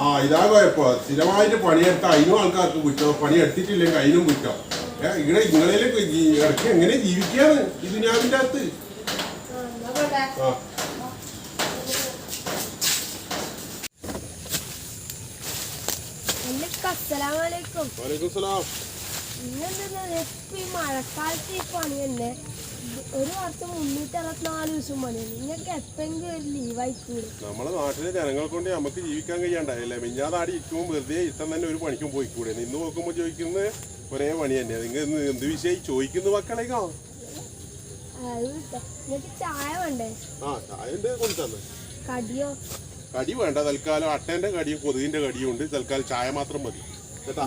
ആ ഇതാ കുഴപ്പം സ്ഥിരമായിട്ട് പണിയെടുത്ത അതിനും ആൾക്കാർക്ക് കുറ്റം. പണി എടുത്തിട്ടില്ലെങ്കിൽ അതിനും കുറ്റം. ഇങ്ങനെ ഇങ്ങളിലേക്ക് ഇടയ്ക്ക് എങ്ങനെ ജീവിക്കാണ് ഇത് ഞാൻ ഇതിന്റെ അകത്ത്? ആ, ഈ മഴക്കാലത്ത് ഈ പണി തന്നെ? ഒരു വർഷം മുന്നൂറ്റി അറുപത്തിനാല് ദിവസം പണിയാണ്. നിങ്ങൾക്ക് എപ്പോഴെങ്കിലും ഒരു ലീവായിക്കൂടെ നമ്മളെ നാട്ടിലെ ജനങ്ങൾ കൊണ്ട് നമുക്ക് ജീവിക്കാൻ കഴിയണ്ടല്ലേ മിഞ്ഞാതാടി ഇരിക്കുമ്പോൾ വെറുതെ ഇഷ്ടം തന്നെ ഒരു പണിക്കും പോയിക്കൂടെ? നിന്ന് നോക്കുമ്പോൾ ചോദിക്കുന്നത് ഒരേ പണി തന്നെ. നിങ്ങൾ എന്ത് വിഷയം? ചോദിക്കുന്നു മക്കളേക്കോ ചായ വേണ്ടേ? ആ ചായ കൊണ്ട് തന്നെ. കടിയോ? കടി വേണ്ട. തൽക്കാലം അട്ടേന്റെ കടിയും കൊതുകിന്റെ കടിയും ഉണ്ട്. തൽക്കാലം ചായ മാത്രം മതി. കേട്ടാ?